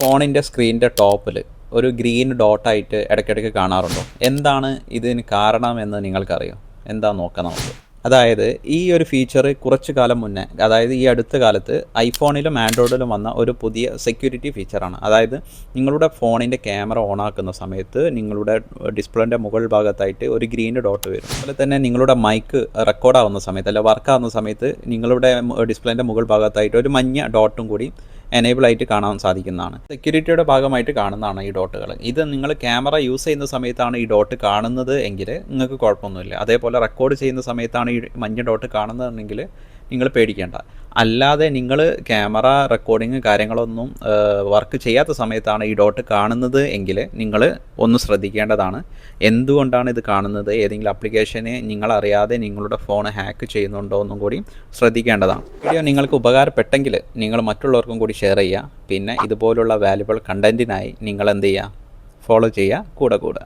ഫോണിന്റെ സ്ക്രീനിന്റെ ടോപ്പിൽ ഒരു ഗ്രീൻ ഡോട്ടായിട്ട് ഇടയ്ക്കിടയ്ക്ക് കാണാറുണ്ടോ? എന്താണ് ഇതിന് കാരണമെന്ന് നിങ്ങൾക്കറിയോ? എന്താ നോക്കാം നമുക്ക്? അതായത് ഈ ഒരു ഫീച്ചർ കുറച്ച് കാലം മുന്നേ അതായത് ഈ അടുത്ത കാലത്ത് ഐഫോണിലും ആൻഡ്രോയിഡിലും വന്ന ഒരു പുതിയ സെക്യൂരിറ്റി ഫീച്ചറാണ് അതായത് നിങ്ങളുടെ ഫോണിന്റെ ക്യാമറ ഓൺ ആക്കുന്ന സമയത്ത് നിങ്ങളുടെ ഡിസ്പ്ലേന്റെ മുകൾ ഭാഗത്തായിട്ട് ഒരു ഗ്രീൻ ഡോട്ട് വരും. അതുപോലെ തന്നെ നിങ്ങളുടെ മൈക്ക് റെക്കോർഡ് ആവുന്ന സമയത്ത് അല്ലെങ്കിൽ വർക്ക് ആവുന്ന സമയത്ത് നിങ്ങളുടെ ഡിസ്പ്ലേന്റെ മുകൾ ഭാഗത്തായിട്ട് ഒരു മഞ്ഞ ഡോട്ടും കൂടി എനേബിൾ ആയിട്ട് കാണാൻ സാധിക്കുന്നതാണ്. സെക്യൂരിറ്റിയുടെ ഭാഗമായിട്ട് കാണുന്നതാണ് ഈ ഡോട്ടുകൾ. ഇത് നിങ്ങൾ ക്യാമറ യൂസ് ചെയ്യുന്ന സമയത്താണ് ഈ ഡോട്ട് കാണുന്നത് എങ്കിൽ നിങ്ങൾക്ക് കുഴപ്പമൊന്നുമില്ല. അതേപോലെ റെക്കോർഡ് ചെയ്യുന്ന സമയത്താണ് ഈ മഞ്ഞ ഡോട്ട് കാണുന്നതെങ്കിൽ നിങ്ങൾ പേടിക്കേണ്ട. അല്ലാതെ നിങ്ങൾ ക്യാമറ റെക്കോർഡിങ് കാര്യങ്ങളൊന്നും വർക്ക് ചെയ്യാത്ത സമയത്താണ് ഈ ഡോട്ട് കാണുന്നത് എങ്കിൽ നിങ്ങൾ ഒന്ന് ശ്രദ്ധിക്കേണ്ടതാണ്. എന്തുകൊണ്ടാണ് ഇത് കാണുന്നത്? ഏതെങ്കിലും അപ്ലിക്കേഷനെ നിങ്ങളറിയാതെ നിങ്ങളുടെ ഫോൺ ഹാക്ക് ചെയ്യുന്നുണ്ടോ എന്നും കൂടി ശ്രദ്ധിക്കേണ്ടതാണ്. വീഡിയോ നിങ്ങൾക്ക് ഉപകാരപ്പെട്ടെങ്കിൽ നിങ്ങൾ മറ്റുള്ളവർക്കും കൂടി ഷെയർ ചെയ്യുക. പിന്നെ ഇതുപോലുള്ള വാല്യുബിൾ കണ്ടന്റിനായി നിങ്ങൾ എന്ത് ചെയ്യുക? ഫോളോ ചെയ്യുക. കൂടെ കൂടെ